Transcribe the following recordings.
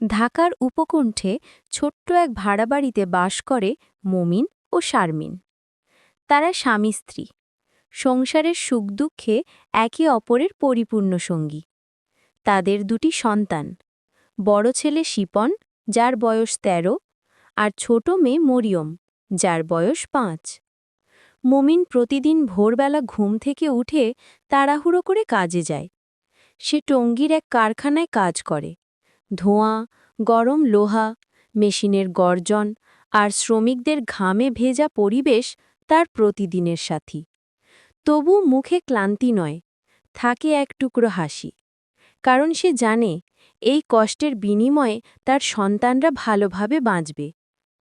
ঢাকার উপকণ্ঠে ছোট্ট এক ভাড়া বাড়িতে বাস করে মমিন ও শারমিন। তারা স্বামী স্ত্রী। সংসারের সুখ দুঃখে একে অপরের পরিপূর্ণ সঙ্গী। তাদের দুটি সন্তান। বড় ছেলে শিপন, যার বয়স ১৩ আর ছোট মেয়ে মরিয়ম, যার বয়স পাঁচ। মমিন প্রতিদিন ভোরবেলা ঘুম থেকে উঠে তাড়াহুড়ো করে কাজে যায়। সে টঙ্গীর এক কারখানায় কাজ করে। ধোঁয়া, গরম লোহা, মেশিনের গর্জন আর শ্রমিকদের ঘামে ভেজা পরিবেশ তার প্রতিদিনের সাথী। তবু মুখে ক্লান্তি নয়, থাকে এক টুকরো হাসি। কারণ সে জানে, এই কষ্টের বিনিময়ে তার সন্তানরা ভালোভাবে বাঁচবে,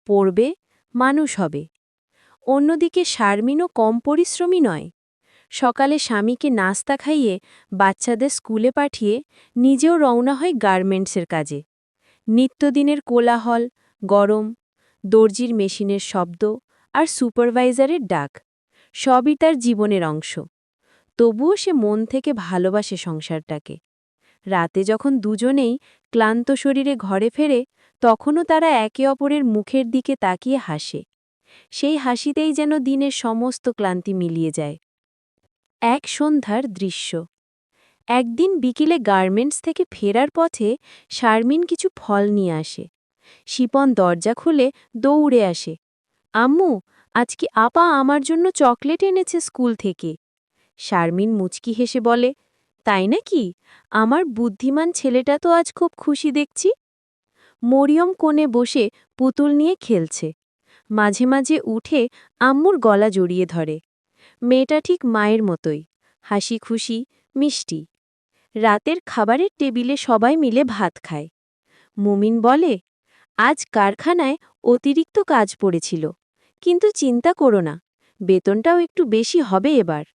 পড়বে, মানুষ হবে। অন্যদিকে শারমিনও কম পরিশ্রমী নয়। সকালে স্বামীকে নাস্তা খাইয়ে বাচ্চাদের স্কুলে পাঠিয়ে নিজেও রওনা হয় গার্মেন্টসের কাজে। নিত্যদিনের কোলাহল, গরম, দর্জির মেশিনের শব্দ আর সুপারভাইজারের ডাক, সবই তার জীবনের অংশ। তবুও সে মন থেকে ভালোবাসে সংসারটাকে। রাতে যখন দুজনেই ক্লান্ত শরীরে ঘরে ফেরে, তখনও তারা একে অপরের মুখের দিকে তাকিয়ে হাসে। সেই হাসিতেই যেন দিনের সমস্ত ক্লান্তি মিলিয়ে যায়। এক সন্ধ্যার দৃশ্য। একদিন বিকেলে গার্মেন্টস থেকে ফেরার পথে শারমিন কিছু ফল নিয়ে আসে। শিপন দরজা খুলে দৌড়ে আসে। আম্মু, আজকে আপা আমার জন্য চকলেট এনেছে স্কুল থেকে। শারমিন মুচকি হেসে বলে, তাই নাকি? আমার বুদ্ধিমান ছেলেটা তো আজ খুব খুশি দেখছি। মরিয়ম কোণে বসে পুতুল নিয়ে খেলছে। মাঝে মাঝে উঠে আম্মুর গলা জড়িয়ে ধরে। মেয়েটা ঠিক মায়ের মতোই, হাসি খুশি, মিষ্টি। রাতের খাবারের টেবিলে সবাই মিলে ভাত খায়। মুমিন বলে, আজ কারখানায় অতিরিক্ত কাজ পড়েছিল, কিন্তু চিন্তা করো না, বেতনটাও একটু বেশি হবে এবার।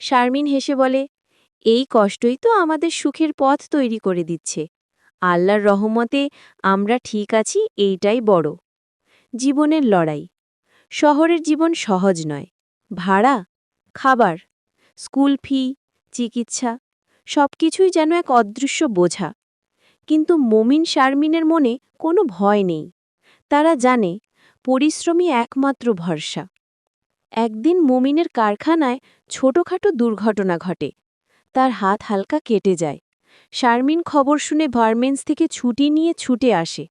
শারমিন হেসে বলে, এই কষ্টই তো আমাদের সুখের পথ তৈরি করে দিচ্ছে। আল্লাহর রহমতে আমরা ঠিক আছি, এইটাই বড়। জীবনের লড়াই। শহরের জীবন সহজ নয়। ভাড়া, খাবার, স্কুল ফি, চিকিৎসা, সবকিছুই যেন এক অদৃশ্য বোঝা। কিন্তু মমিন শারমিনের মনে কোনো ভয় নেই। তারা জানে পরিশ্রমী একমাত্র ভরসা। একদিন মমিনের কারখানায় ছোটখাটো দুর্ঘটনা ঘটে। তার হাত হালকা কেটে যায়। শারমিন খবর শুনে ভার্মেন্স থেকে ছুটি নিয়ে ছুটে আসে।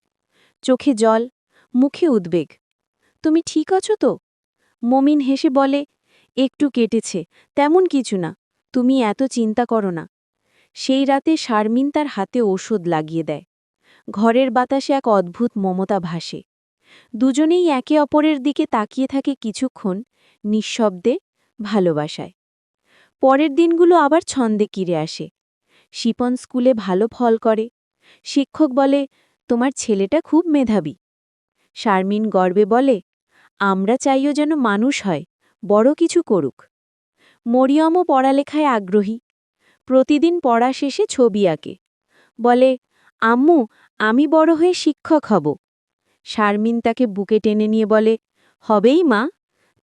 চোখে জল, মুখে উদ্বেগ। তুমি ঠিক আছো তো? মমিন হেসে বলে, একটু কেটেছে, তেমন কিছু না, তুমি এত চিন্তা করো না। সেই রাতে শারমিন তার হাতে ওষুধ লাগিয়ে দেয়। ঘরের বাতাসে এক অদ্ভুত মমতা ভাসে। দুজনেই একে অপরের দিকে তাকিয়ে থাকে কিছুক্ষণ, নিঃশব্দে ভালোবাসায়। পরের দিনগুলো আবার ছন্দে কিরে আসে। শিপন স্কুলে ভালো ফল করে। শিক্ষক বলে, তোমার ছেলেটা খুব মেধাবী। শারমিন গর্বে বলে আমরা চাইও যেন মানুষ হয়, বড় কিছু করুক। মরিয়মও পড়ালেখায় আগ্রহী। প্রতিদিন পড়া শেষে ছবি আঁকে। বলে, আম্মু, আমি বড় হয়ে শিক্ষক হব। শারমিন তাকে বুকে টেনে নিয়ে বলে, হবেই মা,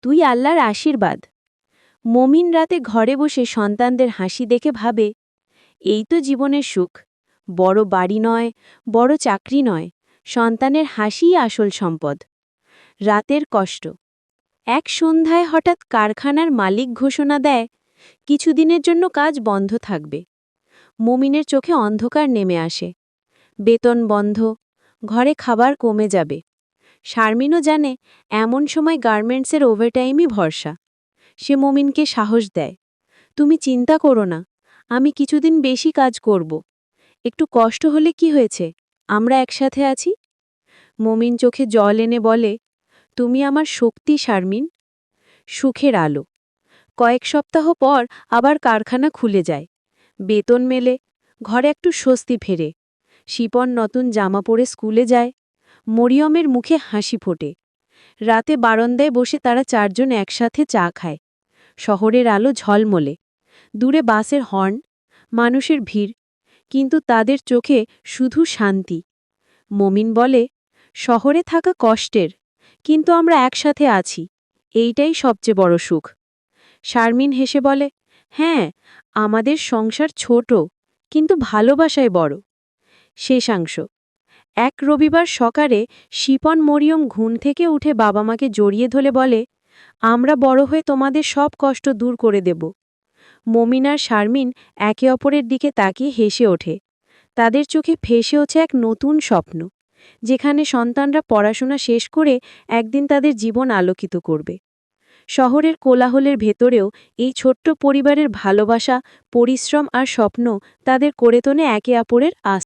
তুই আল্লাহর আশীর্বাদ। মমিন রাতে ঘরে বসে সন্তানদের হাসি দেখে ভাবে, এই তো জীবনের সুখ, বড় বাড়ি নয়, বড় চাকরি নয়, সন্তানের হাসিই আসল সম্পদ। রাতের কষ্ট। এক সন্ধ্যায় হঠাৎ কারখানার মালিক ঘোষণা দেয়, কিছুদিনের জন্য কাজ বন্ধ থাকবে। মমিনের চোখে অন্ধকার নেমে আসে। বেতন বন্ধ, ঘরে খাবার কমে যাবে। শারমিনও জানে, এমন সময় গার্মেন্টসের ওভারটাইমই ভরসা। সে মমিনকে সাহস দেয়, তুমি চিন্তা করো না, আমি কিছুদিন বেশি কাজ করব। একটু কষ্ট হলে কি হয়েছে? আমরা একসাথে আছি? মমিন চোখে জল এনে বলে তুমি আমার শক্তি, শারমিন। সুখের আলো। কয়েক সপ্তাহ পর আবার কারখানা খুলে যায়। বেতন মেলে। ঘরে একটু স্বস্তি ফেরে। শিপন নতুন জামা পরে স্কুলে যায়। মরিয়মের মুখে হাসি ফোটে। রাতে বারন্দায় বসে তারা চারজন একসাথে চা খায়। শহরের আলো ঝলমলে। দূরে বাসের হর্ন, মানুষের ভিড়, কিন্তু তাদের চোখে শুধু শান্তি। মমিন বলে, শহরে থাকা কষ্টের। কিন্তু আমরা একসাথে আছি। এইটাই সবচেয়ে বড় সুখ। শারমিন হেসে বলে হ্যাঁ আমাদের সংসার ছোট, কিন্তু ভালোবাসায় বড়। শেষাংশ, এক রবিবার সকালে শিপন মরিয়ম ঘুম থেকে উঠে বাবা মাকে জড়িয়ে ধরে বলে, আমরা বড় হয়ে তোমাদের সব কষ্ট দূর করে দেব। মমিনার শারমিন একে অপরের দিকে তাকিয়ে হেসে ওঠে। তাদের চোখে ফেসে ওঠে এক নতুন স্বপ্ন। যেখানে সন্তানরা পড়াশোনা শেষ করে একদিন তাদের জীবন আলোকিত করবে। শহরের কোলাহলের ভেতরেও এই ছোট্ট পরিবারের ভালোবাসা, পরিশ্রম আর স্বপ্ন তাদের করে তোলে একে অপরের আস্থা।